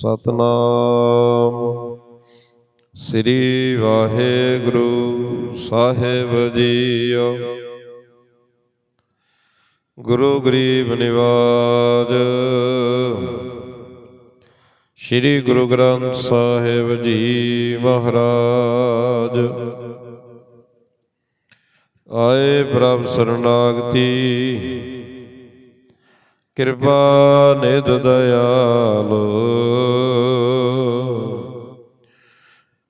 ਸਤਨਾਮ। ਸ੍ਰੀ ਵਾਹਿਗੁਰੂ ਸਾਹਿਬ ਜੀਓ। ਗੁਰੂ ਗਰੀਬ ਨਿਵਾਜ। ਸ੍ਰੀ ਗੁਰੂ ਗ੍ਰੰਥ ਸਾਹਿਬ ਜੀ ਮਹਾਰਾਜ। ਆਏ ਪ੍ਰਭ ਸਰਨਾਗਤੀ। ਕਿਰਪਾ ਨਿਦ ਦਇਆਲ।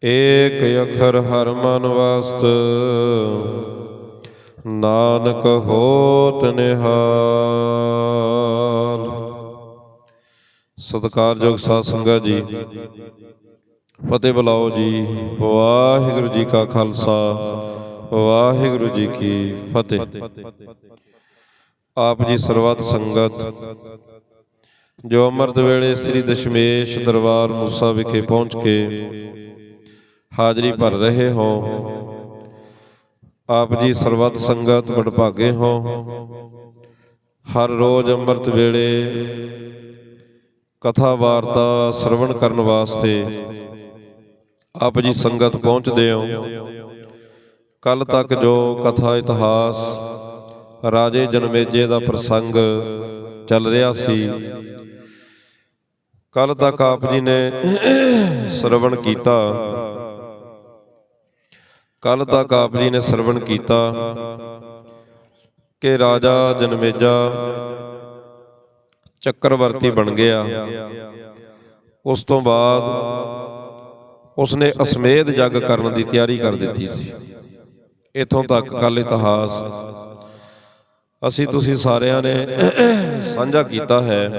ਏਕ ਅਖਰ ਹਰ ਮਨ ਵਸਤ, ਨਾਨਕ ਹੋਤ ਨਿਹਾਲ। ਸਤਿਕਾਰਯੋਗ ਸਾਧ ਸੰਗਤ ਜੀ, ਫਤਿਹ ਬੁਲਾਓ ਜੀ। ਵਾਹਿਗੁਰੂ ਜੀ ਕਾ ਖਾਲਸਾ, ਵਾਹਿਗੁਰੂ ਜੀ ਕੀ ਫਤਿਹ। ਆਪ ਜੀ ਸਰਬੱਤ ਸੰਗਤ, ਜੋ ਅੰਮ੍ਰਿਤ ਵੇਲੇ ਸ੍ਰੀ ਦਸ਼ਮੇਸ਼ ਦਰਬਾਰ ਮੂਸਾ ਵਿਖੇ ਪਹੁੰਚ ਕੇ ਹਾਜ਼ਰੀ ਭਰ ਰਹੇ ਹੋ। ਆਪ ਜੀ ਸਰਬੱਤ ਸੰਗਤ ਵਡਭਾਗੇ ਹੋ। ਹਰ ਰੋਜ਼ ਅੰਮ੍ਰਿਤ ਵੇਲੇ ਕਥਾ ਵਾਰਤਾ ਸਰਵਣ ਕਰਨ ਵਾਸਤੇ ਆਪ ਜੀ ਸੰਗਤ ਪਹੁੰਚਦੇ ਹੋ। ਕੱਲ ਤੱਕ ਜੋ ਕਥਾ ਇਤਿਹਾਸ, ਰਾਜੇ ਜਨਮੇਜੇ ਦਾ ਪ੍ਰਸੰਗ ਚੱਲ ਰਿਹਾ ਸੀ ਕੱਲ ਤੱਕ ਆਪ ਜੀ ਨੇ ਸਰਵਣ ਕੀਤਾ। ਕੱਲ ਤੱਕ ਆਪ ਜੀ ਨੇ ਸਰਵਣ ਕੀਤਾ, ਕਿ ਰਾਜਾ ਜਨਮੇਜਾ ਚੱਕਰਵਰਤੀ ਬਣ ਗਿਆ। ਉਸ ਤੋਂ ਬਾਅਦ ਉਸਨੇ ਅਸਮੇਧ ਜੱਗ ਕਰਨ ਦੀ ਤਿਆਰੀ ਕਰ ਦਿੱਤੀ ਸੀ। ਇਥੋਂ ਤੱਕ ਕੱਲ ਇਤਿਹਾਸ। ਅਸੀਂ ਤੁਸੀਂ ਸਾਰਿਆਂ ਨੇ ਸਾਂਝਾ ਕੀਤਾ ਹੈ।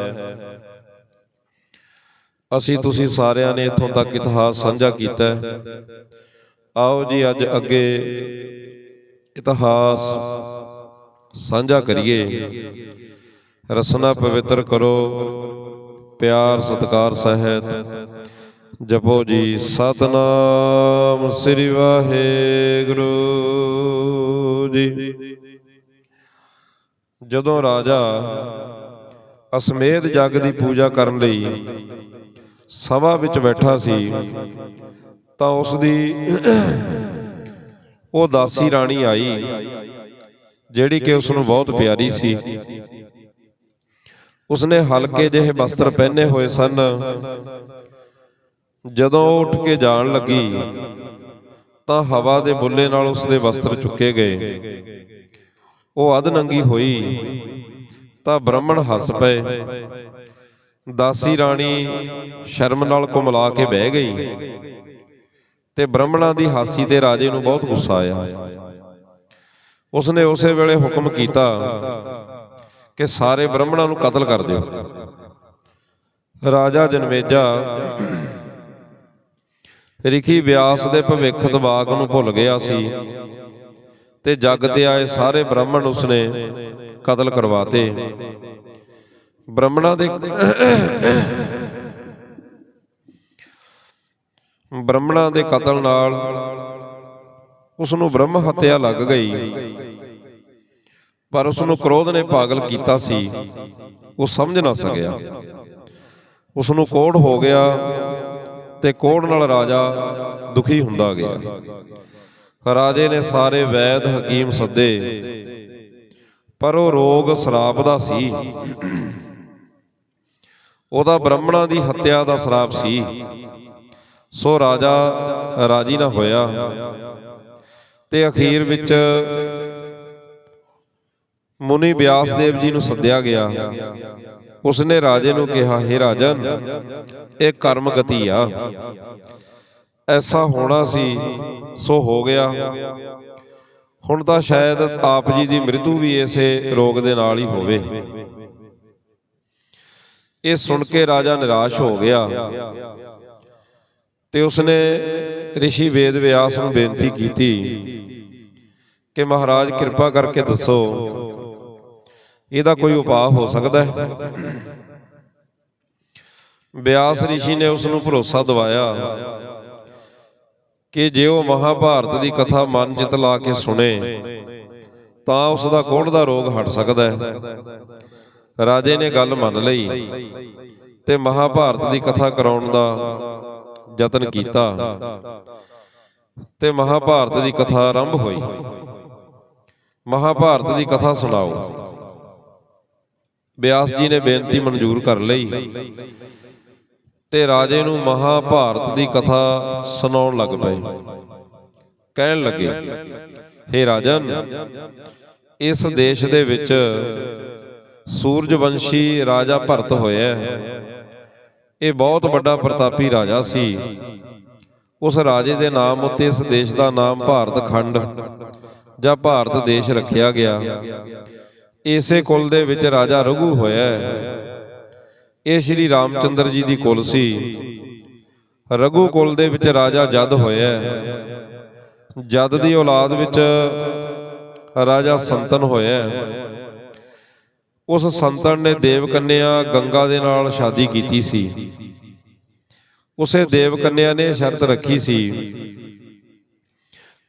ਅਸੀਂ ਤੁਸੀਂ ਸਾਰਿਆਂ ਨੇ ਇਥੋਂ ਤੱਕ ਇਤਿਹਾਸ ਸਾਂਝਾ ਕੀਤਾ ਹੈ। ਆਓ ਜੀ ਅੱਜ ਅੱਗੇ ਇਤਿਹਾਸ ਸਾਂਝਾ ਕਰੀਏ। ਰਸਨਾ ਪਵਿੱਤਰ ਕਰੋ, ਪਿਆਰ ਸਤਕਾਰ ਸਹਿਤ। ਜਪੋ ਜੀ, ਸਤਨਾਮ ਸ੍ਰੀ ਵਾਹਿਗੁਰੂ ਜੀ। ਜਦੋਂ ਰਾਜਾ ਅਸਮੇਧ ਜੱਗ ਦੀ ਪੂਜਾ ਕਰਨ ਲਈ ਸਭਾ ਵਿੱਚ ਬੈਠਾ ਸੀ ਤਾਂ ਉਸ ਦੀ ਉਹ ਦਾਸੀ ਰਾਣੀ ਆਈ, ਜਿਹੜੀ ਕਿ ਉਸ ਨੂੰ ਬਹੁਤ ਪਿਆਰੀ ਸੀ। ਉਸਨੇ ਹਲਕੇ ਜਿਹੇ ਵਸਤਰ ਪਹਿਨੇ ਹੋਏ ਸਨ। ਜਦੋਂ ਉਹ ਉੱਠ ਕੇ ਜਾਣ ਲੱਗੀ, ਤਾਂ ਹਵਾ ਦੇ ਬੁੱਲੇ ਨਾਲ ਉਸਦੇ ਵਸਤਰ ਚੁੱਕੇ ਗਏ। ਉਹ ਅਧ ਨੰਗੀ ਹੋਈ, ਤਾਂ ਬ੍ਰਾਹਮਣ ਹੱਸ ਪਏ। ਦਾਸੀ ਰਾਣੀ ਸ਼ਰਮ ਨਾਲ ਕੁਮਲਾ ਕੇ ਬਹਿ ਗਈ। ਤੇ ਬ੍ਰਾਹਮਣਾਂ ਦੀ ਹਾਸੀ ਤੇ ਰਾਜੇ ਨੂੰ ਬਹੁਤ ਗੁੱਸਾ ਆਇਆ। ਉਸਨੇ ਉਸੇ ਵੇਲੇ ਹੁਕਮ ਕੀਤਾ ਕਿ ਸਾਰੇ ਬ੍ਰਾਹਮਣਾਂ ਨੂੰ ਕਤਲ ਕਰ ਦਿਓ। ਰਾਜਾ ਜਨਮੇਜਾ ਰਿਖੀ ਵਿਆਸ ਦੇ ਭਵਿੱਖ ਦਿਮਾਗ ਨੂੰ ਭੁੱਲ ਗਿਆ ਸੀ ਤੇ ਜੱਗ ਤੇ ਆਏ ਸਾਰੇ ਬ੍ਰਾਹਮਣ ਉਸਨੇ ਕਤਲ ਕਰਵਾਤੇ। ਬ੍ਰਾਹਮਣਾਂ ਦੇ ਬ੍ਰਾਹਮਣਾਂ ਦੇ ਕਤਲ ਨਾਲ ਉਸ ਨੂੰ ਬ੍ਰਹਮ ਹੱਤਿਆ ਲੱਗ ਗਈ। ਪਰ ਉਸ ਨੂੰ ਕ੍ਰੋਧ ਨੇ ਪਾਗਲ ਕੀਤਾ ਸੀ। ਉਹ ਸਮਝ ਨਾ ਸਕਿਆ। ਉਸ ਨੂੰ ਕੋੜ ਹੋ ਗਿਆ ਤੇ ਕੋੜ ਨਾਲ ਰਾਜਾ ਦੁਖੀ ਹੁੰਦਾ ਗਿਆ। ਰਾਜੇ ਨੇ ਸਾਰੇ ਵੈਦ ਹਕੀਮ ਸੱਦੇ। ਪਰ ਉਹ ਰੋਗ ਸਰਾਪ ਦਾ ਸੀ। ਉਹਦਾ ਬ੍ਰਾਹਮਣਾਂ ਦੀ ਹੱਤਿਆ ਦਾ ਸਰਾਪ ਸੀ। ਸੋ ਰਾਜਾ ਰਾਜੀ ਨਾ ਹੋਇਆ। ਤੇ ਅਖੀਰ ਵਿੱਚ ਮੁਨੀ ਬਿਆਸ ਦੇਵ ਜੀ ਨੂੰ ਸੱਦਿਆ ਗਿਆ। ਉਸਨੇ ਰਾਜੇ ਨੂੰ ਕਿਹਾ हे ਰਾਜਨ, ਇਹ ਕਰਮ ਗਤੀ ਆ। ਐਸਾ ਹੋਣਾ ਸੀ, ਸੋ ਹੋ ਗਿਆ। ਹੁਣ ਤਾਂ ਸ਼ਾਇਦ ਆਪ ਜੀ ਦੀ ਮ੍ਰਿਤੂ ਵੀ ਇਸੇ ਰੋਗ ਦੇ ਨਾਲ ਹੀ ਹੋਵੇ। ਇਹ ਸੁਣ ਕੇ ਰਾਜਾ ਨਿਰਾਸ਼ ਹੋ ਗਿਆ। ਤੇ ਉਸਨੇ ઋષਿ ਵੇਦ ਵਿਆਸ ਨੂੰ ਬੇਨਤੀ ਕੀਤੀ ਕਿ ਮਹਾਰਾਜ ਕਿਰਪਾ ਕਰਕੇ ਦੱਸੋ ਇਹਦਾ ਕੋਈ ਉਪਾਅ ਹੋ ਸਕਦਾ ਹੈ ਵਿਆਸ ઋષਿ ਨੇ ਉਸ ਨੂੰ ਭਰੋਸਾ ਦਿਵਾਇਆ ਕਿ ਜੇ ਉਹ ਮਹਾਭਾਰਤ ਦੀ ਕਥਾ ਮਨ ਚਿਤ ਲਾ ਕੇ ਸੁਣੇ ਤਾਂ ਉਸ ਦਾ ਕੋੜ ਦਾ ਰੋਗ ਹਟ ਸਕਦਾ ਹੈ ਰਾਜੇ ਨੇ ਗੱਲ ਮੰਨ ਲਈ ਤੇ ਮਹਾਭਾਰਤ ਦੀ ਕਥਾ ਕਰਾਉਣ ਦਾ ਯਤਨ ਕੀਤਾ ਤੇ ਮਹਾਭਾਰਤ ਦੀ ਕਥਾ ਆਰੰਭ ਹੋਈ। ਮਹਾਭਾਰਤ ਦੀ ਕਥਾ ਸੁਣਾਓ। ਬਿਆਸ ਜੀ ਨੇ ਬੇਨਤੀ ਮਨਜ਼ੂਰ ਕਰ ਲਈ ਤੇ ਰਾਜੇ ਨੂੰ ਮਹਾਭਾਰਤ ਦੀ ਕਥਾ ਸੁਣਾਉਣ ਲੱਗ ਪਏ। ਕਹਿਣ ਲੱਗੇ हे ਰਾਜਨ ਇਸ ਦੇਸ਼ ਦੇ ਵਿੱਚ ਸੂਰਜਵੰਸ਼ੀ ਰਾਜਾ ਭਰਤ ਹੋਇਆ ਹੈ। ਇਹ ਬਹੁਤ ਵੱਡਾ ਪ੍ਰਤਾਪੀ ਰਾਜਾ ਸੀ ਉਸ ਰਾਜੇ ਦੇ ਨਾਮ ਉੱਤੇ ਇਸ ਦੇਸ਼ ਦਾ ਨਾਮ ਭਾਰਤ ਖੰਡ ਜਾਂ ਭਾਰਤ ਦੇਸ਼ ਰੱਖਿਆ ਗਿਆ ਇਸੇ ਕੁਲ ਦੇ ਵਿੱਚ ਰਾਜਾ ਰਘੂ ਹੋਇਆ ਹੈ। ਇਹ ਸ਼੍ਰੀ ਰਾਮਚੰਦਰ ਜੀ ਦੀ ਕੁਲ ਸੀ ਰਘੂ ਕੁਲ ਦੇ ਵਿੱਚ ਰਾਜਾ ਜਦ ਹੋਇਆ ਹੈ। ਜਦ ਦੀ ਔਲਾਦ ਵਿੱਚ ਰਾਜਾ ਸੰਤਨ ਹੋਇਆ ਹੈ। ਉਸ ਸੰਤਨ ਨੇ ਦੇਵ ਕੰਨਿਆ ਗੰਗਾ ਦੇ ਨਾਲ ਸ਼ਾਦੀ ਕੀਤੀ ਸੀ। ਉਸੇ ਦੇਵ ਕੰਨਿਆ ਨੇ ਸ਼ਰਤ ਰੱਖੀ ਸੀ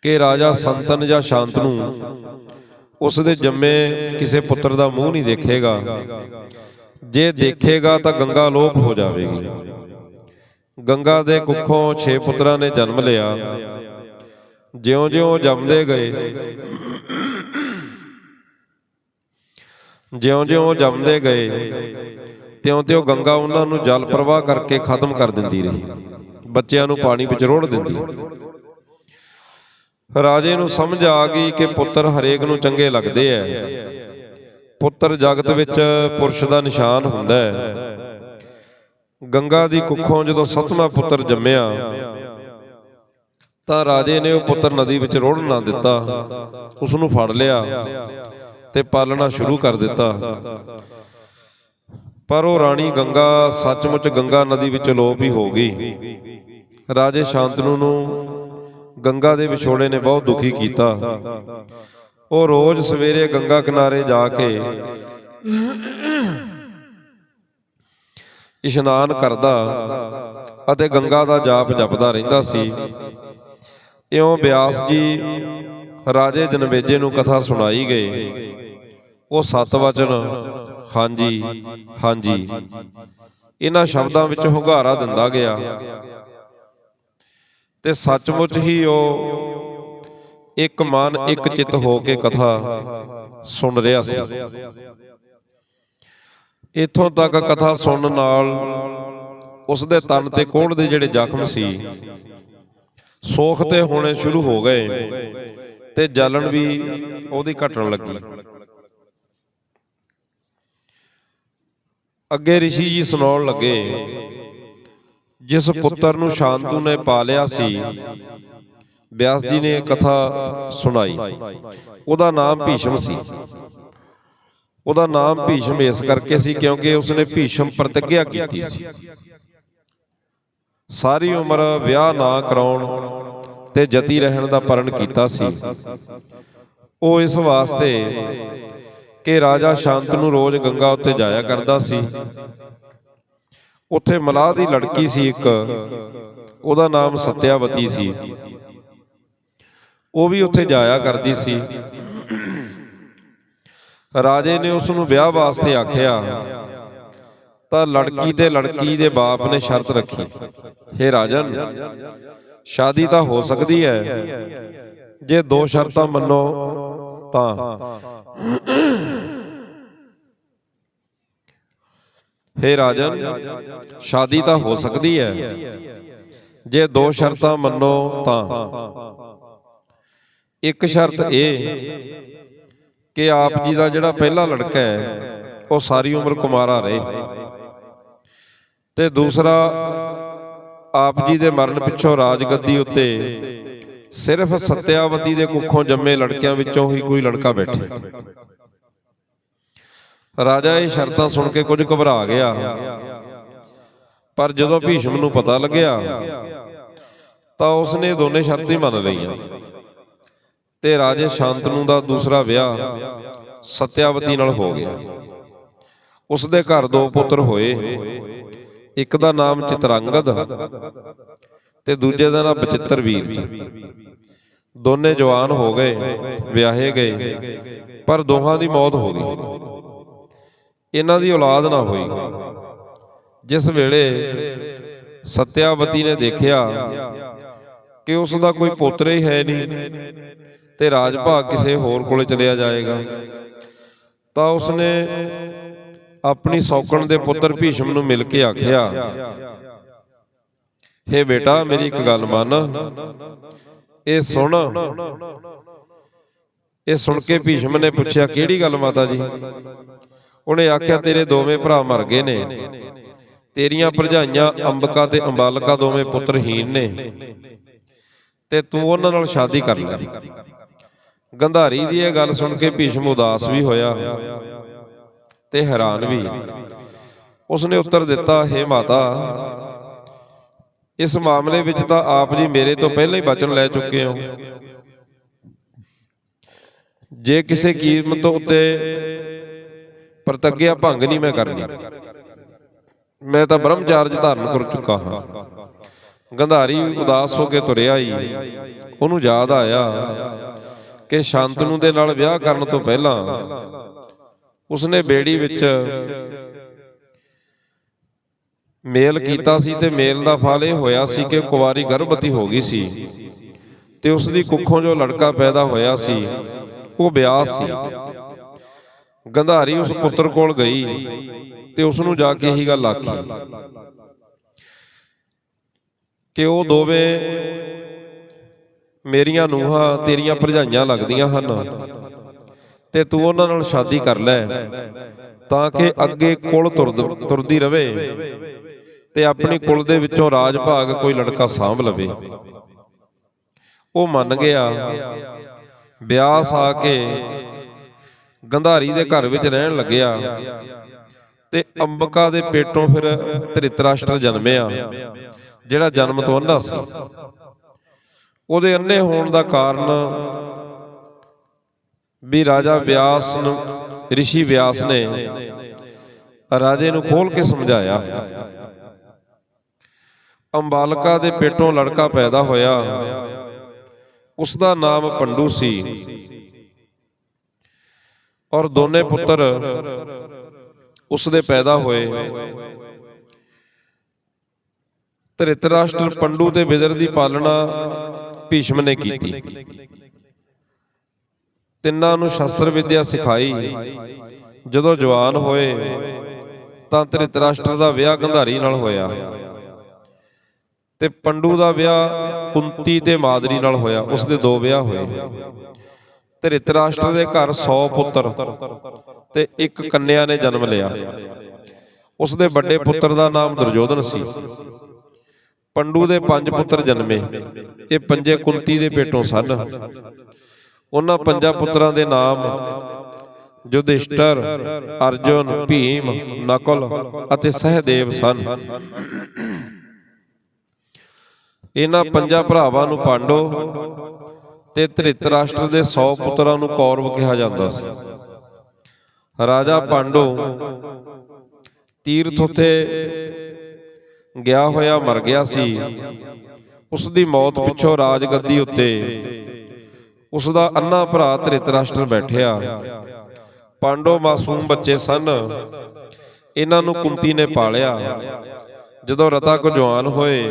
ਕਿ ਰਾਜਾ ਸੰਤਨ ਜਾਂ ਸ਼ਾਂਤਨੂ ਉਸ ਦੇ ਜੰਮੇ ਕਿਸੇ ਪੁੱਤਰ ਦਾ ਮੂੰਹ ਨਹੀਂ ਦੇਖੇਗਾ। ਜੇ ਦੇਖੇਗਾ ਤਾਂ ਗੰਗਾ ਲੋਪ ਹੋ ਜਾਵੇਗੀ। ਗੰਗਾ ਦੇ ਕੁੱਖੋਂ 6 ਪੁੱਤਰਾਂ ਨੇ ਜਨਮ ਲਿਆ। ਜਿਉਂ-ਜਿਉਂ ਜੰਮਦੇ ਗਏ। ਜਿਉਂ-ਜਿਉਂ ਜੰਮਦੇ ਗਏ, ਤਿਉਂ-ਤਿਉਂ ਗੰਗਾ ਉਹਨਾਂ ਨੂੰ ਜਲ ਪ੍ਰਵਾਹ ਕਰਕੇ ਖਤਮ ਕਰ ਦਿੰਦੀ ਰਹੀ। ਬੱਚਿਆਂ ਨੂੰ ਪਾਣੀ ਵਿੱਚ ਰੋੜ ਦਿੰਦੀ। ਰਾਜੇ ਨੂੰ ਸਮਝ ਆ ਗਈ ਕਿ ਪੁੱਤਰ ਹਰੇਕ ਨੂੰ ਚੰਗੇ ਲੱਗਦੇ ਐ। ਪੁੱਤਰ ਜਗਤ ਵਿੱਚ ਪੁਰਸ਼ ਦਾ ਨਿਸ਼ਾਨ ਹੁੰਦਾ ਹੈ ਗੰਗਾ ਦੀ ਕੁੱਖੋਂ ਜਦੋਂ ਸੱਤਵਾਂ ਪੁੱਤਰ ਜੰਮਿਆ, ਤਾਂ ਰਾਜੇ ਨੇ ਉਹ ਪੁੱਤਰ ਨਦੀ ਵਿੱਚ ਰੋੜਨ ਨਾ ਦਿੱਤਾ। ਉਸ ਨੂੰ ਫੜ ਲਿਆ। ਤੇ ਪਾਲਣਾ ਸ਼ੁਰੂ ਕਰ ਦਿੱਤਾ। ਪਰ ਉਹ ਰਾਣੀ ਗੰਗਾ ਸੱਚਮੁੱਚ ਗੰਗਾ ਨਦੀ ਵਿੱਚ ਲੋਪ ਹੀ ਹੋ ਗਈ। ਰਾਜੇ ਸ਼ਾਂਤਨੂ ਨੂੰ ਗੰਗਾ ਦੇ ਵਿਛੋੜੇ ਨੇ ਬਹੁਤ ਦੁਖੀ ਕੀਤਾ। ਉਹ ਰੋਜ਼ ਸਵੇਰੇ ਗੰਗਾ ਕਿਨਾਰੇ ਜਾ ਕੇ ਇਸ਼ਨਾਨ ਕਰਦਾ ਅਤੇ ਗੰਗਾ ਦਾ ਜਾਪ ਜਪਦਾ ਰਹਿੰਦਾ ਸੀ। ਇਉਂ ਬਿਆਸ ਜੀ ਰਾਜੇ ਜਨਮੇਜੇ ਨੂੰ ਕਥਾ ਸੁਣਾਈ ਗਏ। ਉਹ ਸਤ ਵਚਨ। ਹਾਂਜੀ ਹਾਂਜੀ। ਇਹਨਾਂ ਸ਼ਬਦਾਂ ਵਿੱਚ ਹੁੰਗਾਰਾ ਦਿੰਦਾ ਗਿਆ। ਤੇ ਸੱਚਮੁੱਚ ਹੀ ਉਹ ਇੱਕ ਮਨ ਇੱਕ ਚਿੱਤ ਹੋ ਕੇ ਕਥਾ ਸੁਣ ਰਿਹਾ ਸੀ। ਇਥੋਂ ਤੱਕ ਕਥਾ ਸੁਣਨ ਨਾਲ ਉਸ ਦੇ ਤਨ ਤੇ ਕੋਹੜ ਦੇ ਜਿਹੜੇ ਜ਼ਖਮ ਸੀ ਸੋਖ ਤੇ ਹੋਣੇ ਸ਼ੁਰੂ ਹੋ ਗਏ ਤੇ ਜਲਣ ਵੀ ਉਹਦੀ ਘਟਣ ਲੱਗੀ। ਅੱਗੇ ઋષਿ ਜੀ ਸੁਣਾਉਣ ਲੱਗੇ, ਜਿਸ ਪੁੱਤਰ ਨੂੰ ਸ਼ਾਂਤੂ ਨੇ ਪਾਲਿਆ ਸੀ ਵਿਆਸ ਜੀ ਨੇ ਕਥਾ ਸੁਣਾਈ। ਉਹਦਾ ਨਾਮ ਭੀਸ਼ਮ ਸੀ। ਉਹਦਾ ਨਾਮ ਭੀਸ਼ਮ ਇਸ ਕਰਕੇ ਸੀ ਕਿਉਂਕਿ ਉਸਨੇ ਭੀਸ਼ਮ ਪ੍ਰਤਿਗਿਆ ਕੀਤੀ ਸੀ। ਸਾਰੀ ਉਮਰ ਵਿਆਹ ਨਾ ਕਰਾਉਣ ਤੇ ਜਤੀ ਰਹਿਣ ਦਾ ਪਰਨ ਕੀਤਾ ਸੀ। ਉਹ ਇਸ ਵਾਸਤੇ ਕਿ ਰਾਜਾ ਸ਼ਾਂਤਨੂ ਰੋਜ਼ ਗੰਗਾ ਉੱਤੇ ਜਾਇਆ ਕਰਦਾ ਸੀ। ਉੱਥੇ ਮਲਾਹ ਦੀ ਲੜਕੀ ਸੀ ਇੱਕ। ਉਹਦਾ ਨਾਮ ਸਤਿਆਵਤੀ ਸੀ। ਉਹ ਵੀ ਉੱਥੇ ਜਾਇਆ ਕਰਦੀ ਸੀ। ਰਾਜੇ ਨੇ ਉਸ ਨੂੰ ਵਿਆਹ ਵਾਸਤੇ ਆਖਿਆ, ਤਾਂ ਲੜਕੀ ਤੇ ਲੜਕੀ ਦੇ ਬਾਪ ਨੇ ਸ਼ਰਤ ਰੱਖੀ। हे ਰਾਜਨ, ਸ਼ਾਦੀ ਤਾਂ ਹੋ ਸਕਦੀ ਹੈ। ਜੇ ਦੋ ਸ਼ਰਤਾਂ ਮੰਨੋ ਤਾਂ। हे ਰਾਜਨ, ਸ਼ਾਦੀ ਤਾਂ ਹੋ ਸਕਦੀ ਹੈ। ਜੇ ਦੋ ਸ਼ਰਤਾਂ ਮੰਨੋ ਤਾਂ। ਇੱਕ ਸ਼ਰਤ ਇਹ ਕਿ ਆਪ ਜੀ ਦਾ ਜਿਹੜਾ ਪਹਿਲਾ ਲੜਕਾ ਹੈ, ਉਹ ਸਾਰੀ ਉਮਰ ਕੁਮਾਰਾ ਰਹੇ। ਤੇ ਦੂਸਰਾ, ਆਪ ਜੀ ਦੇ ਮਰਨ ਪਿੱਛੋਂ ਰਾਜਗੱਦੀ ਉੱਤੇ ਸਿਰਫ ਸਤਿਆਵਤੀ ਦੇ ਕੁੱਖੋਂ ਜੰਮੇ ਲੜਕਿਆਂ ਵਿੱਚੋਂ ਹੀ ਕੋਈ ਲੜਕਾ ਬੈਠੇ। ਰਾਜਾ ਇਹ ਸ਼ਰਤਾਂ ਸੁਣ ਕੇ ਕੁਝ ਘਬਰਾ ਗਿਆ। ਪਰ ਜਦੋਂ ਭੀਸ਼ਮ ਨੂੰ ਪਤਾ ਲੱਗਿਆ ਤਾਂ ਉਸਨੇ ਦੋਨੇ ਸ਼ਰਤਾਂ ਹੀ ਮੰਨ ਲਈਆਂ। ਤੇ ਰਾਜੇ ਸ਼ਾਂਤਨੂ ਦਾ ਦੂਸਰਾ ਵਿਆਹ ਸਤਿਆਵਤੀ ਨਾਲ ਹੋ ਗਿਆ। ਉਸ ਦੇ ਘਰ ਦੋ ਪੁੱਤਰ ਹੋਏ। ਇੱਕ ਦਾ ਨਾਮ ਚਿਤਰੰਗਦ ਤੇ ਦੂਜੇ ਦਾ ਨਾਮ ਬਚਿੱਤਰ ਵੀਰ ਜੀ। ਦੋਨੇ ਜਵਾਨ ਹੋ ਗਏ, ਵਿਆਹੇ ਗਏ, ਪਰ ਦੋਹਾਂ ਦੀ ਮੌਤ ਹੋ ਗਈ। ਇਹਨਾਂ ਦੀ ਔਲਾਦ ਨਾ ਹੋਈ। ਜਿਸ ਵੇਲੇ ਸਤਿਆਵਤੀ ਨੇ ਦੇਖਿਆ ਕਿ ਉਸ ਦਾ ਕੋਈ ਪੁੱਤਰ ਹੀ ਹੈ ਨਹੀਂ ਤੇ ਰਾਜ ਭਾਗ ਕਿਸੇ ਹੋਰ ਕੋਲੇ ਚਲਿਆ ਜਾਏਗਾ, ਤਾਂ ਉਸਨੇ ਆਪਣੀ ਸੌਕਣ ਦੇ ਪੁੱਤਰ ਭੀਸ਼ਮ ਨੂੰ ਮਿਲ ਕੇ ਆਖਿਆ ਹੇ ਬੇਟਾ, ਮੇਰੀ ਇੱਕ ਗੱਲ ਮੰਨ। ਇਹ ਸੁਣ। ਇਹ ਸੁਣ ਕੇ ਭੀਸ਼ਮ ਨੇ ਪੁੱਛਿਆ, ਕਿਹੜੀ ਗੱਲ ਮਾਤਾ ਜੀ? ਉਹਨੇ ਆਖਿਆ, ਤੇਰੇ ਦੋਵੇਂ ਭਰਾ ਮਰ ਗਏ ਨੇ। ਤੇਰੀਆਂ ਭਰਜਾਈਆਂ ਅੰਬਕਾ ਤੇ ਅੰਬਾਲਕਾ ਦੋਵੇਂ ਪੁੱਤਰਹੀਨ ਨੇ। ਤੇ ਤੂੰ ਉਹਨਾਂ ਨਾਲ ਸ਼ਾਦੀ ਕਰ ਲੈ। ਗੰਧਾਰੀ ਦੀ ਇਹ ਗੱਲ ਸੁਣ ਕੇ ਭੀਸ਼ਮ ਉਦਾਸ ਵੀ ਹੋਇਆ ਤੇ ਹੈਰਾਨ ਵੀ। ਉਸਨੇ ਉੱਤਰ ਦਿੱਤਾ, ਹੇ ਮਾਤਾ ਇਸ ਮਾਮਲੇ ਵਿੱਚ ਤਾਂ ਆਪ ਜੀ ਮੇਰੇ ਤੋਂ ਪਹਿਲਾਂ ਹੀ ਬਚਨ ਲੈ ਚੁੱਕੇ ਹੋ। ਜੇ ਕਿਸੇ ਕੀਮਤ ਉੱਤੇ ਪ੍ਰਤੱਗਿਆ ਭੰਗ ਨਹੀਂ ਮੈਂ ਕਰਨੀ, ਮੈਂ ਤਾਂ ਬ੍ਰਹਮਚਾਰਜ ਧਾਰਨ ਕਰ ਚੁੱਕਾ ਹਾਂ। ਗੰਧਾਰੀ ਉਦਾਸ ਹੋ ਕੇ ਤੁਰਿਆ ਹੀ ਉਹਨੂੰ ਯਾਦ ਆਇਆ ਕਿ ਸ਼ਾਂਤਨੂ ਦੇ ਨਾਲ ਵਿਆਹ ਕਰਨ ਤੋਂ ਪਹਿਲਾਂ ਉਸਨੇ ਬੇੜੀ ਵਿੱਚ ਮੇਲ ਕੀਤਾ ਸੀ ਤੇ ਮੇਲ ਦਾ ਫਲ ਇਹ ਹੋਇਆ ਸੀ ਕਿ ਕੁਵਾਰੀ ਗਰਭਵਤੀ ਹੋ ਗਈ ਸੀ। ਤੇ ਉਸ ਦੀ ਕੁੱਖੋਂ ਜੋ ਲੜਕਾ ਪੈਦਾ ਹੋਇਆ ਸੀ ਉਹ ਬਿਆਸ ਸੀ। ਗੰਧਾਰੀ ਉਸ ਪੁੱਤਰ ਕੋਲ ਗਈ ਤੇ ਉਸ ਨੂੰ ਜਾ ਕੇ ਇਹੀ ਗੱਲ ਆਖੀ ਕਿ ਉਹ ਦੋਵੇਂ ਮੇਰੀਆਂ ਨੂੰਹਾਂ ਤੇਰੀਆਂ ਭਰਜਾਈਆਂ ਲੱਗਦੀਆਂ ਹਨ ਤੇ ਤੂੰ ਉਹਨਾਂ ਨਾਲ ਸ਼ਾਦੀ ਕਰ ਲੈ ਤਾਂ ਕਿ ਅੱਗੇ ਕੁਲ ਤੁਰਦ- ਤੁਰਦੀ ਰਵੇ। ਤੇ ਆਪਣੀ ਕੁਲ ਦੇ ਵਿੱਚੋਂ ਰਾਜ ਭਾਗ ਕੋਈ ਲੜਕਾ ਸਾਂਭ ਲਵੇ। ਉਹ ਮੰਨ ਗਿਆ। ਵਿਆਸ ਆ ਕੇ ਗੰਧਾਰੀ ਦੇ ਘਰ ਵਿੱਚ ਰਹਿਣ ਲੱਗਿਆ। ਤੇ ਅੰਬਕਾ ਦੇ ਪੇਟੋਂ ਫਿਰ ਧ੍ਰਿਤਰਾਸ਼ਟਰ ਜਨਮਿਆ। ਜਿਹੜਾ ਜਨਮ ਤੋਂ ਅੰਧਾ ਸੀ। ਉਹਦੇ ਅੰਨੇ ਹੋਣ ਦਾ ਕਾਰਨ ਵੀ ਰਾਜਾ ਵਿਆਸ ਨੂੰ ઋષਿ ਵਿਆਸ ਨੇ ਰਾਜੇ ਨੂੰ ਖੋਲ ਕੇ ਸਮਝਾਇਆ। ਅੰਬਾਲਕਾ ਦੇ ਪੇਟੋਂ ਲੜਕਾ ਪੈਦਾ ਹੋਇਆ। ਉਸ ਦਾ ਨਾਮ ਪੰਡੂ ਸੀ। ਔਰ ਦੋਨੇ ਪੁੱਤਰ ਉਸ ਦੇ ਪੈਦਾ ਹੋਏ। ਧ੍ਰਿਤਰਾਸ਼ਟਰ ਪੰਡੂ ਤੇ ਵਿਦਰ ਦੀ ਪਾਲਣਾ ਭੀਸ਼ਮ ਨੇ ਕੀਤੀ। ਤਿੰਨਾਂ ਨੂੰ ਸ਼ਸਤਰ ਵਿਦਿਆ ਸਿਖਾਈ। ਜਦੋਂ ਜਵਾਨ ਹੋਏ, ਤਾਂ ਧ੍ਰਿਤਰਾਸ਼ਟਰ ਦਾ ਵਿਆਹ ਗੰਧਾਰੀ ਨਾਲ ਹੋਇਆ। ਤੇ ਪੰਡੂ ਦਾ ਵਿਆਹ ਕੁੰਤੀ ਤੇ ਮਾਦਰੀ ਨਾਲ ਹੋਇਆ। ਉਸ ਦੇ ਦੋ ਵਿਆਹ ਹੋਏ। ਧ੍ਰਿਤਰਾਸ਼ਟਰ ਦੇ ਘਰ 100 ਪੁੱਤਰ ਤੇ ਇੱਕ ਕੰਨਿਆ ਨੇ ਜਨਮ ਲਿਆ। ਉਸ ਦੇ ਵੱਡੇ ਪੁੱਤਰ ਦਾ ਨਾਮ ਦੁਰਯੋਧਨ ਸੀ। ਪੰਡੂ ਦੇ ਪੰਜ ਪੁੱਤਰ ਜਨਮੇ। ਇਹ ਪੰਜੇ ਕੁੰਤੀ ਦੇ ਪੇਟੋਂ ਸਨ। ਉਹਨਾਂ ਪੰਜਾਂ ਪੁੱਤਰਾਂ ਦੇ ਨਾਮ ਯੁਧਿਸ਼ਟਰ, ਅਰਜੁਨ, ਭੀਮ, ਨਕਲ ਅਤੇ ਸਹਦੇਵ ਸਨ। ਇਹਨਾਂ ਪੰਜਾਂ ਭਰਾਵਾਂ ਨੂੰ ਪਾਂਡੋ ਤੇ ਧ੍ਰਿਤਰਾਸ਼ਟਰ ਦੇ 100 ਪੁੱਤਰਾਂ ਨੂੰ ਕੌਰਵ ਕਿਹਾ ਜਾਂਦਾ ਸੀ। ਰਾਜਾ ਪਾਂਡੋ ਤੀਰਥ ਉਥੇ ਗਿਆ ਹੋਇਆ ਮਰ ਗਿਆ ਸੀ। ਉਸ ਦੀ ਮੌਤ ਪਿੱਛੋਂ ਰਾਜਗੱਦੀ ਉੱਤੇ ਉਸ ਦਾ ਅੰਨਾ ਭਰਾ ਧ੍ਰਿਤਰਾਸ਼ਟਰ ਬੈਠਿਆ। ਪਾਂਡੋ ਮਾਸੂਮ ਬੱਚੇ ਸਨ। ਇਹਨਾਂ ਨੂੰ ਕੁੰਤੀ ਨੇ ਪਾਲਿਆ। ਜਦੋਂ ਰਤਾ ਕੋ ਜਵਾਨ ਹੋਏ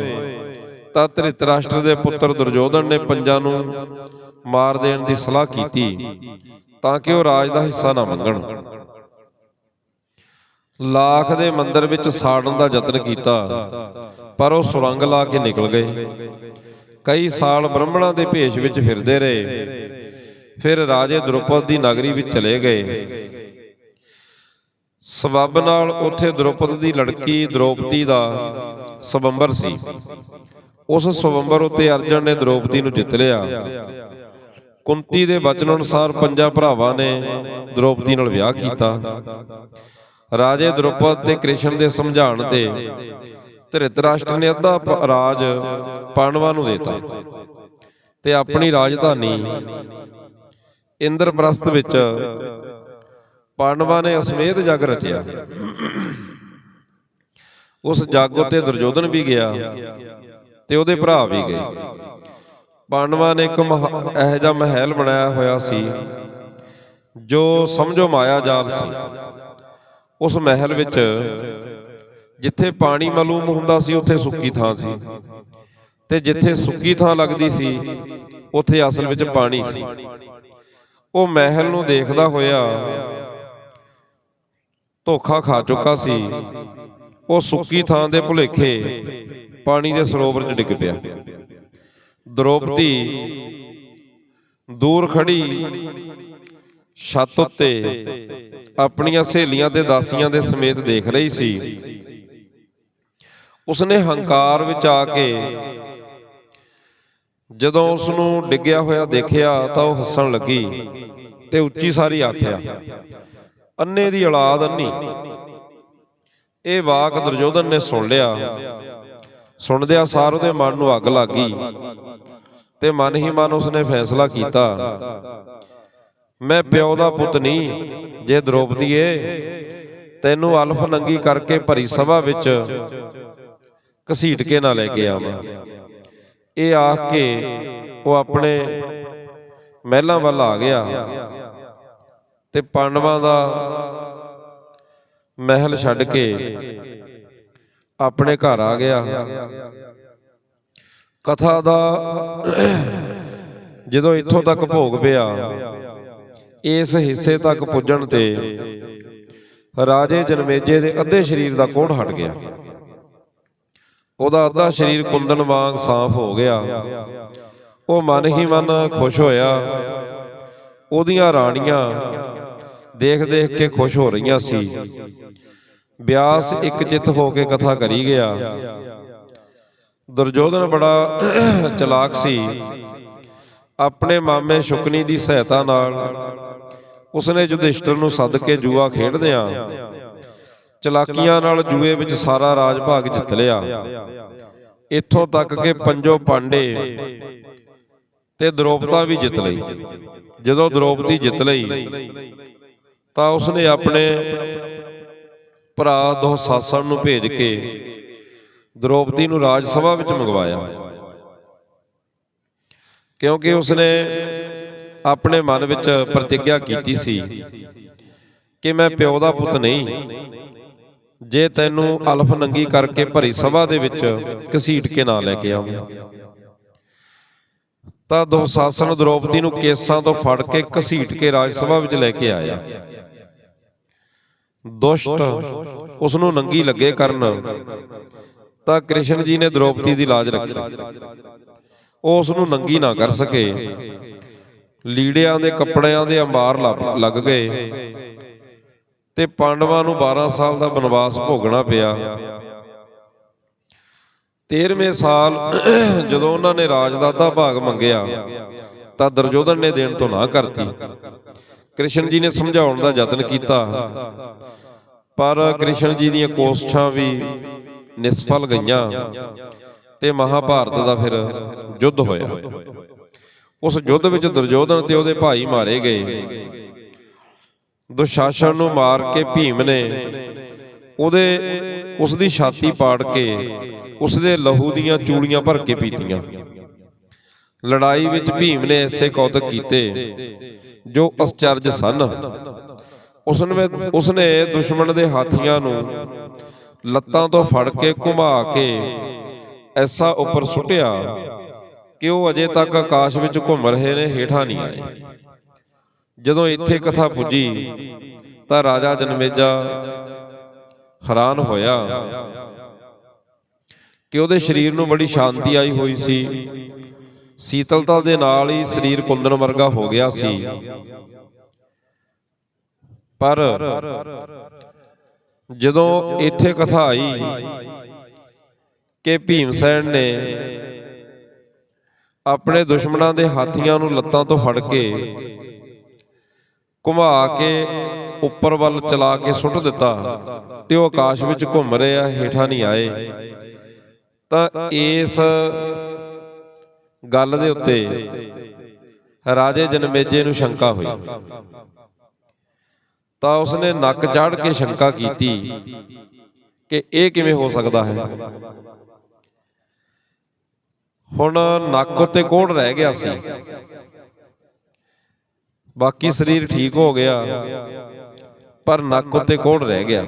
ਤਾਂ ਧ੍ਰਿਤਰਾਸ਼ਟਰ ਦੇ ਪੁੱਤਰ ਦੁਰਯੋਧਨ ਨੇ ਪੰਜਾਂ ਨੂੰ ਮਾਰ ਦੇਣ ਦੀ ਸਲਾਹ ਕੀਤੀ ਤਾਂ ਕਿ ਉਹ ਰਾਜ ਦਾ ਹਿੱਸਾ ਨਾ ਮੰਗਣ। ਲਾਖ ਦੇ ਮੰਦਰ ਵਿੱਚ ਸਾੜਨ ਦਾ ਯਤਨ ਕੀਤਾ, ਪਰ ਉਹ ਸੁਰੰਗ ਲਾ ਕੇ ਨਿਕਲ ਗਏ। ਕਈ ਸਾਲ ਬ੍ਰਾਹਮਣਾਂ ਦੇ ਭੇਸ਼ ਵਿੱਚ ਫਿਰਦੇ ਰਹੇ। ਫਿਰ ਰਾਜੇ ਦ੍ਰੋਪਦ ਦੀ ਨਗਰੀ ਵਿੱਚ ਚਲੇ ਗਏ। ਸਬੱਬ ਨਾਲ ਉੱਥੇ ਦ੍ਰੋਪਦ ਦੀ ਲੜਕੀ ਦ੍ਰੋਪਦੀ ਦਾ ਸਬੰਬਰ ਸੀ। ਉਸ ਸਵੰਬਰ ਉੱਤੇ ਅਰਜਨ ਨੇ ਦ੍ਰੋਪਦੀ ਨੂੰ ਜਿੱਤ ਲਿਆ। ਕੁੰਤੀ ਦੇ ਬਚਨ ਅਨੁਸਾਰ ਪੰਜਾਂ ਭਰਾਵਾਂ ਨੇ ਦ੍ਰੋਪਦੀ ਨਾਲ ਵਿਆਹ ਕੀਤਾ। ਰਾਜੇ ਦ੍ਰੋਪਦ ਤੇ ਕ੍ਰਿਸ਼ਨ ਦੇ ਸਮਝਾਉਣ ਤੇ ਧ੍ਰਿਤਰਾਸ਼ਟਰ ਨੇ ਅੱਧਾ ਰਾਜ ਪਾਂਡਵਾਂ ਨੂੰ ਦਿੱਤਾ ਤੇ ਆਪਣੀ ਰਾਜਧਾਨੀ ਇੰਦਰਪ੍ਰਸਥ ਵਿੱਚ ਪਾਂਡਵਾਂ ਨੇ ਅਸਮੇਧ ਜਗ ਰਚਿਆ। ਉਸ ਜਗ ਉਤੇ ਦੁਰਯੋਧਨ ਵੀ ਗਿਆ। ਤੇ ਉਹਦੇ ਭਰਾ ਵੀ ਗਏ। ਪਾਂਡਵਾਂ ਨੇ ਇੱਕ ਮਹ- ਜਿਹਾ ਮਹਿਲ ਬਣਾਇਆ ਹੋਇਆ ਸੀ, ਜੋ ਸਮਝੋ ਮਾਇਆ ਜਾਲ ਸੀ। ਉਸ ਮਹਿਲ ਵਿੱਚ ਜਿੱਥੇ ਪਾਣੀ ਮਾਲੂਮ ਹੁੰਦਾ ਸੀ, ਉੱਥੇ ਸੁੱਕੀ ਥਾਂ ਸੀ। ਤੇ ਜਿੱਥੇ ਸੁੱਕੀ ਥਾਂ ਲੱਗਦੀ ਸੀ, ਉੱਥੇ ਅਸਲ ਵਿੱਚ ਪਾਣੀ ਸੀ। ਉਹ ਮਹਿਲ ਨੂੰ ਦੇਖਦਾ ਹੋਇਆ ਧੋਖਾ ਖਾ ਚੁੱਕਾ ਸੀ। ਉਹ ਸੁੱਕੀ ਥਾਂ ਦੇ ਭੁਲੇਖੇ ਪਾਣੀ ਦੇ ਸਰੋਵਰ 'ਚ ਡਿੱਗ ਪਿਆ। ਦ੍ਰੋਪਦੀ ਦੂਰ ਖੜੀ ਛੱਤ ਉੱਤੇ ਆਪਣੀਆਂ ਸਹੇਲੀਆਂ ਤੇ ਦਾਸੀਆਂ ਦੇ ਸਮੇਤ ਦੇਖ ਰਹੀ ਸੀ। ਉਸਨੇ ਹੰਕਾਰ ਵਿੱਚ ਆ ਕੇ ਜਦੋਂ ਉਸ ਨੂੰ ਡਿੱਗਿਆ ਹੋਇਆ ਦੇਖਿਆ ਤਾਂ ਉਹ ਹੱਸਣ ਲੱਗੀ ਤੇ ਉੱਚੀ ਸਾਰੀ ਆਖਿਆ, ਅੰਨੇ ਦੀ ਔਲਾਦ ਅੰਨੀ। ਇਹ ਵਾਕ ਦੁਰਯੋਧਨ ਨੇ ਸੁਣ ਲਿਆ। ਸੁਣਦਿਆਂ ਸਾਰ ਉਹਦੇ ਮਨ ਨੂੰ ਅੱਗ ਲੱਗ ਗਈ ਤੇ ਮਨ ਹੀ ਮਨ ਉਸਨੇ ਫੈਸਲਾ ਕੀਤਾ, ਮੈਂ ਪਿਓ ਦਾ ਪੁੱਤ ਨਹੀਂ ਜੇ ਦ੍ਰੋਪਦੀਏ, ਤੈਨੂੰ ਅਲਫ ਨੰਗੀ ਕਰਕੇ ਭਰੀ ਸਭਾ ਵਿੱਚ ਘਸੀਟ ਕੇ ਨਾ ਲੈ ਕੇ ਆਵਾਂ। ਇਹ ਆਖ ਕੇ ਉਹ ਆਪਣੇ ਮਹਿਲਾਂ ਵੱਲ ਆ ਗਿਆ ਤੇ ਪਾਂਡਵਾਂ ਦਾ ਮਹਿਲ ਛੱਡ ਕੇ ਆਪਣੇ ਘਰ ਆ ਗਿਆ। ਕਥਾ ਦਾ ਜਦੋਂ ਇੱਥੋਂ ਤੱਕ ਭੋਗ ਪਿਆ, ਇਸ ਹਿੱਸੇ ਤੱਕ ਪੁੱਜਣ ਤੇ ਰਾਜੇ ਜਨਮੇਜੇ ਦੇ ਅੱਧੇ ਸਰੀਰ ਦਾ ਕੋੜ ਹਟ ਗਿਆ। ਉਹਦਾ ਅੱਧਾ ਸਰੀਰ ਕੁੰਦਨ ਵਾਂਗ ਸਾਫ਼ ਹੋ ਗਿਆ। ਉਹ ਮਨ ਹੀ ਮਨ ਖੁਸ਼ ਹੋਇਆ। ਉਹਦੀਆਂ ਰਾਣੀਆਂ ਦੇਖ ਦੇਖ ਕੇ ਖੁਸ਼ ਹੋ ਰਹੀਆਂ ਸੀ। ਵਿਆਸ ਇੱਕ ਚਿੱਤ ਹੋ ਕੇ ਕਥਾ ਕਰੀ ਗਿਆ। ਦੁਰਯੋਧਨ ਬੜਾ ਚਲਾਕ ਸੀ। ਆਪਣੇ ਮਾਮੇ ਸ਼ੁਕਨੀ ਦੀ ਸਹਾਇਤਾ ਨਾਲ ਉਸਨੇ ਯੁਧਿਸ਼ਟਰ ਨੂੰ ਸੱਦ ਕੇ ਜੂਆ ਖੇਡਦਿਆਂ ਚਲਾਕੀਆਂ ਨਾਲ ਜੂਏ ਵਿੱਚ ਸਾਰਾ ਰਾਜ ਭਾਗ ਜਿੱਤ ਲਿਆ। ਇੱਥੋਂ ਤੱਕ ਕਿ ਪੰਜੋ ਪਾਂਡੇ ਤੇ ਦ੍ਰੋਪਦਾ ਵੀ ਜਿੱਤ ਲਈ। ਜਦੋਂ ਦ੍ਰੋਪਦੀ ਜਿੱਤ ਲਈ ਤਾਂ ਉਸਨੇ ਆਪਣੇ ਭਰਾ ਦੋ ਨੂੰ ਭੇਜ ਕੇ ਦ੍ਰੋਪਦੀ ਨੂੰ ਰਾਜ ਸਭਾ ਵਿੱਚ ਮੰਗਵਾਇਆ। ਕਿਉਂਕਿ ਉਸਨੇ ਆਪਣੇ ਮਨ ਵਿੱਚ ਪ੍ਰਤੀਗਿਆ ਕੀਤੀ ਸੀ ਕਿ ਮੈਂ ਪਿਓ ਦਾ ਪੁੱਤ ਨਹੀਂ, ਜੇ ਤੈਨੂੰ ਅਲਫ ਨੰਗੀ ਕਰਕੇ ਭਰੀ ਸਭਾ ਦੇ ਵਿੱਚ ਘਸੀਟ ਕੇ ਨਾ ਲੈ ਕੇ ਆਵਾਂ। ਤਾਂ ਦੋ ਦ੍ਰੋਪਦੀ ਨੂੰ ਕੇਸਾਂ ਤੋਂ ਫੜ ਕੇ ਘਸੀਟ ਕੇ ਰਾਜ ਸਭਾ ਵਿੱਚ ਲੈ ਕੇ ਆਇਆ। ਦੁਸ਼ਟ। ਉਸ ਨੂੰ ਨੰਗੀ ਲੱਗੇ ਕਰਨ। ਤਾਂ ਕ੍ਰਿਸ਼ਨ ਜੀ ਨੇ ਦ੍ਰੋਪਦੀ ਦੀ ਲਾਜ ਰੱਖੀ। ਉਹ ਉਸ ਨੂੰ ਨੰਗੀ ਨਾ ਕਰ ਸਕੇ। ਲੀੜਿਆਂ ਦੇ ਕੱਪੜਿਆਂ ਦੇ ਅੰਬਾਰ ਲੱਗ- ਗਏ। ਤੇ ਪਾਂਡਵਾਂ ਨੂੰ 12 ਸਾਲ ਦਾ ਬਨਵਾਸ ਭੋਗਣਾ ਪਿਆ। 13ਵੇਂ ਸਾਲ ਜਦੋਂ ਉਹਨਾਂ ਨੇ ਰਾਜ ਦਾ ਭਾਗ ਮੰਗਿਆ, ਤਾਂ ਦਰਜੋਧਨ ਨੇ ਦੇਣ ਤੋਂ ਨਾ ਕਰਤੀ। ਕ੍ਰਿਸ਼ਨ ਜੀ ਨੇ ਸਮਝਾਉਣ ਦਾ ਯਤਨ ਕੀਤਾ। ਪਰ ਕ੍ਰਿਸ਼ਨ ਜੀ ਦੀਆਂ ਕੋਸ਼ਿਸ਼ਾਂ ਵੀ ਨਿਸਫਲ ਗਈਆਂ ਤੇ ਮਹਾਭਾਰਤ ਦਾ ਫਿਰ ਯੁੱਧ ਹੋਇਆ। ਉਸ ਯੁੱਧ ਵਿੱਚ ਦੁਰਯੋਧਨ ਤੇ ਉਹਦੇ ਭਾਈ ਮਾਰੇ ਗਏ। ਦੁਸ਼ਾਸਨ ਨੂੰ ਮਾਰ ਕੇ ਭੀਮ ਨੇ ਉਹਦੇ, ਉਸ ਦੀ ਛਾਤੀ ਪਾੜ ਕੇ ਉਸ ਦੇ ਲਹੂ ਦੀਆਂ ਚੂੜੀਆਂ ਭਰ ਕੇ ਪੀਤੀਆਂ। ਲੜਾਈ ਵਿੱਚ ਭੀਮ ਨੇ ਐਸੇ ਕੌਤਕ ਕੀਤੇ ਜੋ ਅਸਚਰਜ ਸਨ। ਉਸਨੇ ਉਸਨੇ ਦੁਸ਼ਮਣ ਦੇ ਹਾਥੀਆਂ ਨੂੰ ਲੱਤਾਂ ਤੋਂ ਫੜ ਕੇ ਘੁਮਾ ਕੇ ਐਸਾ ਉੱਪਰ ਸੁੱਟਿਆ ਕਿ ਉਹ ਅਜੇ ਤੱਕ ਆਕਾਸ਼ ਵਿੱਚ ਘੁੰਮ ਰਹੇ ਨੇ, ਹੇਠਾਂ ਨਹੀਂ ਆਏ। ਜਦੋਂ ਇੱਥੇ ਕਥਾ ਪੁੱਜੀ, ਤਾਂ ਰਾਜਾ ਜਨਮੇਜਾ ਹੈਰਾਨ ਹੋਇਆ ਕਿ ਉਹਦੇ ਸਰੀਰ ਨੂੰ ਬੜੀ ਸ਼ਾਂਤੀ ਆਈ ਹੋਈ ਸੀ। ਸੀਤਲਤਾ ਦੇ ਨਾਲ ਹੀ ਸਰੀਰ ਕੁੰਦਨ ਵਰਗਾ ਹੋ ਗਿਆ ਸੀ। ਪਰ ਜਦੋਂ ਇੱਥੇ ਕਥਾ ਆਈ ਕਿ ਭੀਮਸੈਨ ਨੇ ਆਪਣੇ ਦੁਸ਼ਮਣਾਂ ਦੇ ਹਾਥੀਆਂ ਨੂੰ ਲੱਤਾਂ ਤੋਂ ਫੜ ਕੇ ਘੁਮਾ ਕੇ ਉੱਪਰ ਵੱਲ ਚਲਾ ਕੇ ਸੁੱਟ ਦਿੱਤਾ ਤੇ ਉਹ ਆਕਾਸ਼ ਵਿੱਚ ਘੁੰਮ ਰਿਹਾ ਹੇਠਾਂ ਨਹੀਂ ਆਏ, ਤਾਂ ਇਸ ਗੱਲ ਦੇ ਉੱਤੇ ਰਾਜੇ ਜਨਮੇਜੇ ਨੂੰ ਸ਼ੰਕਾ ਹੋਈ। ਤਾਂ ਉਸਨੇ ਨੱਕ ਚੜ੍ਹ ਕੇ ਸ਼ੰਕਾ ਕੀਤੀ ਕਿ ਇਹ ਕਿਵੇਂ ਹੋ ਸਕਦਾ ਹੈ। ਹੁਣ ਨੱਕ ਉੱਤੇ ਕੋੜ ਰਹਿ ਗਿਆ ਸੀ? ਬਾਕੀ ਸਰੀਰ ਠੀਕ ਹੋ ਗਿਆ, ਪਰ ਨੱਕ ਉੱਤੇ ਕੋੜ ਰਹਿ ਗਿਆ?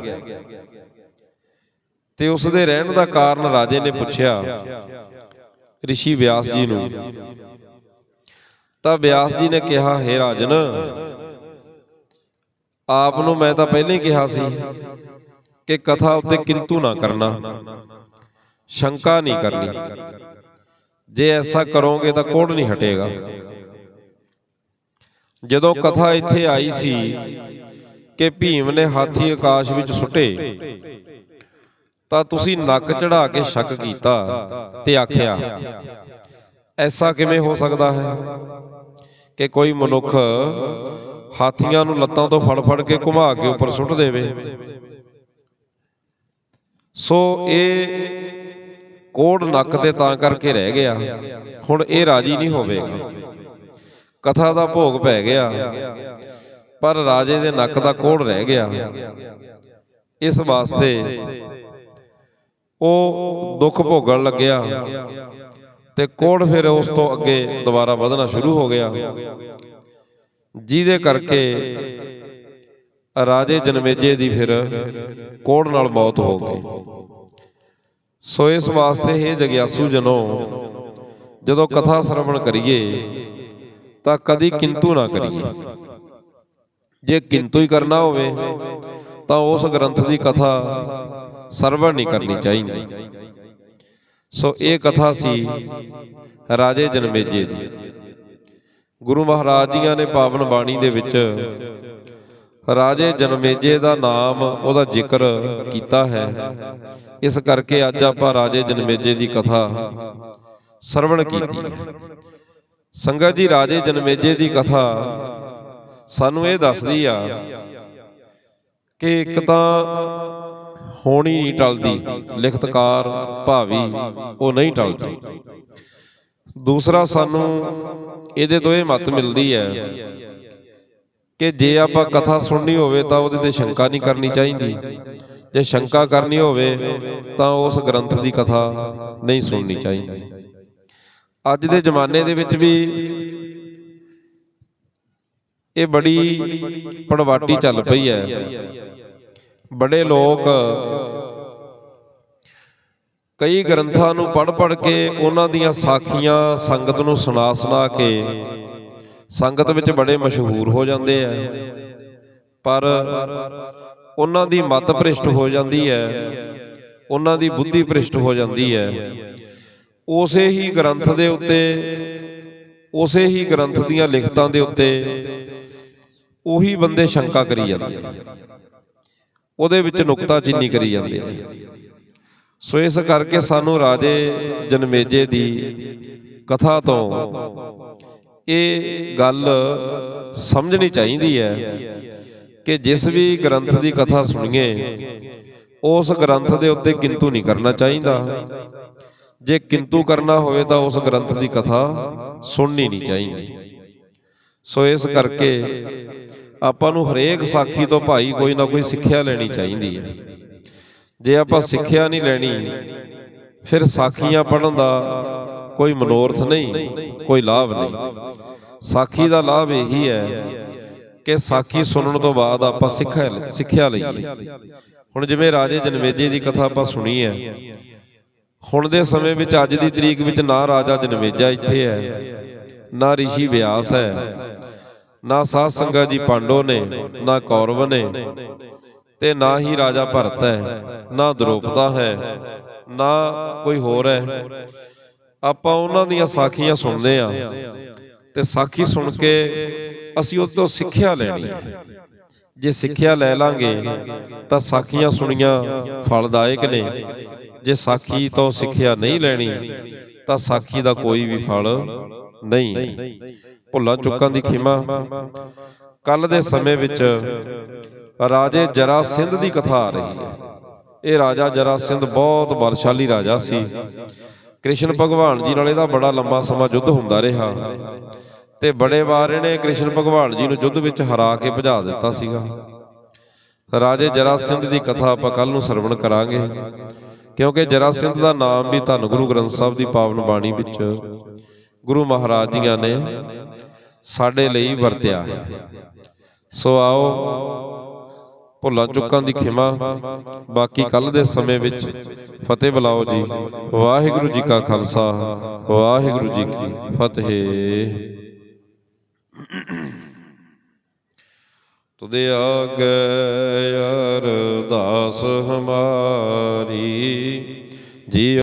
ਤੇ ਉਸ ਦੇ ਰਹਿਣ ਦਾ ਕਾਰਨ ਰਾਜੇ ਨੇ ਪੁੱਛਿਆ ઋષਿ ਵਿਆਸ ਜੀ ਨੂੰ। ਤਾਂ ਵਿਆਸ ਜੀ ਨੇ ਕਿਹਾ, ਹੈ ਰਾਜਨ, ਆਪ ਨੂੰ ਮੈਂ ਤਾਂ ਪਹਿਲਾਂ ਹੀ ਕਿਹਾ ਸੀ ਕਿ ਕਥਾ ਉੱਤੇ ਕਿੰਤੂ ਨਾ ਕਰਨਾ, ਸ਼ੰਕਾ ਨਹੀਂ ਕਰਨੀ। ਜੇ ਐਸਾ ਕਰੋਗੇ ਤਾਂ ਕੋੜ ਨਹੀਂ ਹਟੇਗਾ। ਜਦੋਂ ਕਥਾ ਇੱਥੇ ਆਈ ਸੀ ਕਿ ਭੀਮ ਨੇ ਹਾਥੀ ਆਕਾਸ਼ ਵਿੱਚ ਸੁੱਟੇ ਤਾਂ ਤੁਸੀਂ ਨੱਕ ਚੜਾ ਕੇ ਸ਼ੱਕ ਕੀਤਾ ਤੇ ਆਖਿਆ, ਐਸਾ ਕਿਵੇਂ ਹੋ ਸਕਦਾ ਹੈ ਕਿ ਕੋਈ ਮਨੁੱਖ ਹਾਥੀਆਂ ਨੂੰ ਲੱਤਾਂ ਤੋਂ ਫੜ ਫੜ ਕੇ ਘੁਮਾ ਕੇ ਉੱਪਰ ਸੁੱਟ ਦੇਵੇ? ਸੋ ਇਹ ਕੋੜ ਨੱਕ ਤੇ ਤਾਂ ਕਰਕੇ ਰਹਿ ਗਿਆ। ਹੁਣ ਇਹ ਰਾਜੀ ਨਹੀਂ ਹੋਵੇਗਾ। ਕਥਾ ਦਾ ਭੋਗ ਪੈ ਗਿਆ, ਪਰ ਰਾਜੇ ਦੇ ਨੱਕ ਦਾ ਕੋੜ ਰਹਿ ਗਿਆ। ਇਸ ਵਾਸਤੇ ਉਹ ਦੁੱਖ ਭੋਗਣ ਲੱਗਿਆ ਤੇ ਕੋੜ ਫਿਰ ਉਸ ਤੋਂ ਅੱਗੇ ਦੁਬਾਰਾ ਵਧਣਾ ਸ਼ੁਰੂ ਹੋ ਗਿਆ। ਜਿਹਦੇ ਕਰਕੇ ਰਾਜੇ ਜਨਮੇਜੇ ਦੀ ਫਿਰ ਕੋੜ ਨਾਲ ਮੌਤ ਹੋ ਗਈ। ਸੋ ਇਸ ਵਾਸਤੇ ਇਹ ਜਗਿਆਸੂ ਜਨੋ, ਜਦੋਂ ਕਥਾ ਸ਼ਰਵਣ ਕਰੀਏ, ਤਾਂ ਕਦੀ ਕਿੰਤੂ ਨਾ ਕਰੀਏ। ਜੇ ਕਿੰਤੂ ਹੀ ਕਰਨਾ ਹੋਵੇ, ਤਾਂ ਉਸ ਗ੍ਰੰਥ ਦੀ ਕਥਾ ਸਰਵਣ ਨਹੀਂ ਕਰਨੀ ਚਾਹੀਦੀ। ਸੋ ਇਹ ਕਥਾ ਸੀ ਰਾਜੇ ਜਨਮੇਜੇ ਦੀ। ਗੁਰੂ ਮਹਾਰਾਜ ਜੀਆਂ ਨੇ ਪਾਵਨ ਬਾਣੀ ਦੇ ਵਿੱਚ ਰਾਜੇ ਜਨਮੇਜੇ ਦਾ ਨਾਮ ਉਹਦਾ ਜ਼ਿਕਰ ਕੀਤਾ ਹੈ। ਇਸ ਕਰਕੇ ਅੱਜ ਆਪਾਂ ਰਾਜੇ ਜਨਮੇਜੇ ਦੀ ਕਥਾ ਸਰਵਣ ਕੀਤੀ। ਸੰਗਤ ਜੀ ਰਾਜੇ ਜਨਮੇਜੇ ਦੀ ਕਥਾ ਸਾਨੂੰ ਇਹ ਦੱਸਦੀ ਆ ਕਿ ਇੱਕ ਤਾਂ ਹੋਣੀ ਨਹੀਂ ਟਲਦੀ। ਲਿਖਤਕਾਰ, ਭਾਵੀ, ਉਹ ਨਹੀਂ ਟਲਦੀ। ਦੂਸਰਾ ਸਾਨੂੰ ਇਹਦੇ ਤੋਂ ਇਹ ਮਤ ਮਿਲਦੀ ਹੈ ਕਿ ਜੇ ਆਪਾਂ ਕਥਾ ਸੁਣਨੀ ਹੋਵੇ ਤਾਂ ਉਹਦੇ ਤੇ ਸ਼ੰਕਾ ਨਹੀਂ ਕਰਨੀ ਚਾਹੀਦੀ। ਜੇ ਸ਼ੰਕਾ ਕਰਨੀ ਹੋਵੇ ਤਾਂ ਉਸ ਗ੍ਰੰਥ ਦੀ ਕਥਾ ਨਹੀਂ ਸੁਣਨੀ ਚਾਹੀਦੀ। ਅੱਜ ਦੇ ਜ਼ਮਾਨੇ ਦੇ ਵਿੱਚ ਵੀ ਇਹ ਬੜੀ ਪੜਵਾਟੀ ਚੱਲ ਪਈ ਹੈ। ਬੜੇ ਲੋਕ ਕਈ ਗ੍ਰੰਥਾਂ ਨੂੰ ਪੜ੍ਹ ਪੜ੍ਹ ਕੇ ਉਹਨਾਂ ਦੀਆਂ ਸਾਖੀਆਂ ਸੰਗਤ ਨੂੰ ਸੁਣਾ ਸੁਣਾ ਕੇ ਸੰਗਤ ਵਿੱਚ ਬੜੇ ਮਸ਼ਹੂਰ ਹੋ ਜਾਂਦੇ ਆ। ਪਰ ਉਹਨਾਂ ਦੀ ਮਤ ਭ੍ਰਿਸ਼ਟ ਹੋ ਜਾਂਦੀ ਹੈ, ਉਹਨਾਂ ਦੀ ਬੁੱਧੀ ਭ੍ਰਿਸ਼ਟ ਹੋ ਜਾਂਦੀ ਹੈ। ਉਸੇ ਹੀ ਗ੍ਰੰਥ ਦੇ ਉੱਤੇ, ਉਸੇ ਹੀ ਗ੍ਰੰਥ ਦੀਆਂ ਲਿਖਤਾਂ ਦੇ ਉੱਤੇ ਉਹੀ ਬੰਦੇ ਸ਼ੰਕਾ ਕਰੀ ਜਾਂਦੇ ਉਹਦੇ ਵਿੱਚ ਨੁਕਤਾਚੀਨੀ ਕਰੀ ਜਾਂਦੇ ਆ ਸੋ ਇਸ ਕਰਕੇ ਸਾਨੂੰ ਰਾਜੇ ਜਨਮੇਜੇ ਦੀ ਕਥਾ ਤੋਂ ਇਹ ਗੱਲ ਸਮਝਣੀ ਚਾਹੀਦੀ ਹੈ ਕਿ ਜਿਸ ਵੀ ਗ੍ਰੰਥ ਦੀ ਕਥਾ ਸੁਣੀਏ ਉਸ ਗ੍ਰੰਥ ਦੇ ਉੱਤੇ ਕਿੰਤੂ ਨਹੀਂ ਕਰਨਾ ਚਾਹੀਦਾ। ਜੇ ਕਿੰਤੂ ਕਰਨਾ ਹੋਵੇ ਤਾਂ ਉਸ ਗ੍ਰੰਥ ਦੀ ਕਥਾ ਸੁਣਨੀ ਨਹੀਂ ਚਾਹੀਦੀ। ਸੋ ਇਸ ਕਰਕੇ ਆਪਾਂ ਨੂੰ ਹਰੇਕ ਸਾਖੀ ਤੋਂ ਭਾਈ ਕੋਈ ਨਾ ਕੋਈ ਸਿੱਖਿਆ ਲੈਣੀ ਚਾਹੀਦੀ ਹੈ। ਜੇ ਆਪਾਂ ਸਿੱਖਿਆ ਨਹੀਂ ਲੈਣੀ, ਫਿਰ ਸਾਖੀਆਂ ਪੜਨ ਦਾ ਕੋਈ ਮਨੋਰਥ ਨਹੀਂ, ਕੋਈ ਲਾਭ ਨਹੀਂ। ਸਾਖੀ ਦਾ ਲਾਭ ਇਹੀ ਹੈ ਕਿ ਸਾਖੀ ਸੁਣਨ ਤੋਂ ਬਾਅਦ ਆਪਾਂ ਸਿੱਖਿਆ ਸਿੱਖਿਆ ਲਈਏ ਹੁਣ ਜਿਵੇਂ ਰਾਜੇ ਜਨਮੇਜੇ ਦੀ ਕਥਾ ਆਪਾਂ ਸੁਣੀ ਹੈ, ਹੁਣ ਦੇ ਸਮੇਂ ਵਿੱਚ ਅੱਜ ਦੀ ਤਰੀਕ ਵਿੱਚ ਨਾ ਰਾਜਾ ਜਨਮੇਜਾ ਇੱਥੇ ਹੈ, ਨਾ ઋષਿ ਵਿਆਸ ਹੈ। ਨਾ ਸਾਧ ਸੰਗਤ ਜੀ ਪਾਂਡੋ ਨੇ, ਨਾ ਕੌਰਵ ਨੇ, ਤੇ ਨਾ ਹੀ ਰਾਜਾ ਭਰਤ ਹੈ, ਨਾ ਦ੍ਰੋਪਦਾ ਹੈ, ਨਾ ਕੋਈ ਹੋਰ ਹੈ। ਆਪਾਂ ਉਹਨਾਂ ਦੀਆਂ ਸਾਖੀਆਂ ਸੁਣਦੇ ਆ ਤੇ ਸਾਖੀ ਸੁਣ ਕੇ ਅਸੀਂ ਉਸ ਤੋਂ ਸਿੱਖਿਆ ਲੈਣੀ ਹੈ। ਜੇ ਸਿੱਖਿਆ ਲੈ ਲਾਂਗੇ ਤਾਂ ਸਾਖੀਆਂ ਸੁਣੀਆਂ ਫਲਦਾਇਕ ਨੇ। ਜੇ ਸਾਖੀ ਤੋਂ ਸਿੱਖਿਆ ਨਹੀਂ ਲੈਣੀ ਤਾਂ ਸਾਖੀ ਦਾ ਕੋਈ ਵੀ ਫਲ ਨਹੀਂ। ਭੁੱਲਾਂ ਚੁੱਕਾਂ ਦੀ ਖਿਮਾ। ਕੱਲ ਦੇ ਸਮੇਂ ਵਿੱਚ ਰਾਜੇ ਜਰਾ ਸਿੰਧ ਦੀ ਕਥਾ ਆ ਰਹੀ ਹੈ। ਇਹ ਰਾਜਾ ਜਰਾ ਸਿੰਧ ਬਹੁਤ ਬਲਸ਼ਾਲੀ ਰਾਜਾ ਸੀ। ਕ੍ਰਿਸ਼ਨ ਭਗਵਾਨ ਜੀ ਨਾਲ ਇਹਦਾ ਬੜਾ ਲੰਮਾ ਸਮਾਂ ਯੁੱਧ ਹੁੰਦਾ ਰਿਹਾ। ਤੇ ਬੜੇ ਵਾਰ ਇਹਨੇ ਕ੍ਰਿਸ਼ਨ ਭਗਵਾਨ ਜੀ ਨੂੰ ਯੁੱਧ ਵਿੱਚ ਹਰਾ ਕੇ ਭਜਾ ਦਿੱਤਾ ਸੀਗਾ। ਰਾਜੇ ਜਰਾ ਸਿੰਧ ਦੀ ਕਥਾ ਆਪਾਂ ਕੱਲ ਨੂੰ ਸਰਵਣ ਕਰਾਂਗੇ। ਕਿਉਂਕਿ ਜਰਾ ਸਿੰਧ ਦਾ ਨਾਮ ਵੀ ਧੰਨ ਗੁਰੂ ਗ੍ਰੰਥ ਸਾਹਿਬ ਦੀ ਪਾਵਨ ਬਾਣੀ ਵਿੱਚ ਗੁਰੂ ਮਹਾਰਾਜ ਜੀਆਂ ਨੇ ਸਾਡੇ ਲਈ ਵਰਤਿਆ। ਹੈ ਸੋ ਆਓ ਭੁੱਲਾਂ ਚੁੱਕਾਂ ਦੀ ਖਿਮਾ। ਬਾਕੀ ਕੱਲ ਦੇ ਸਮੇਂ ਵਿੱਚ ਫਤਿਹ ਬੁਲਾਓ ਜੀ। ਵਾਹਿਗੁਰੂ ਜੀ ਕਾ ਖਾਲਸਾ। ਵਾਹਿਗੁਰੂ ਜੀ ਕੀ ਫਤਿਹ। ਤੁਦੇ ਆਗੇ ਅਰਦਾਸ ਹਮਾਰੀ। ਜੀ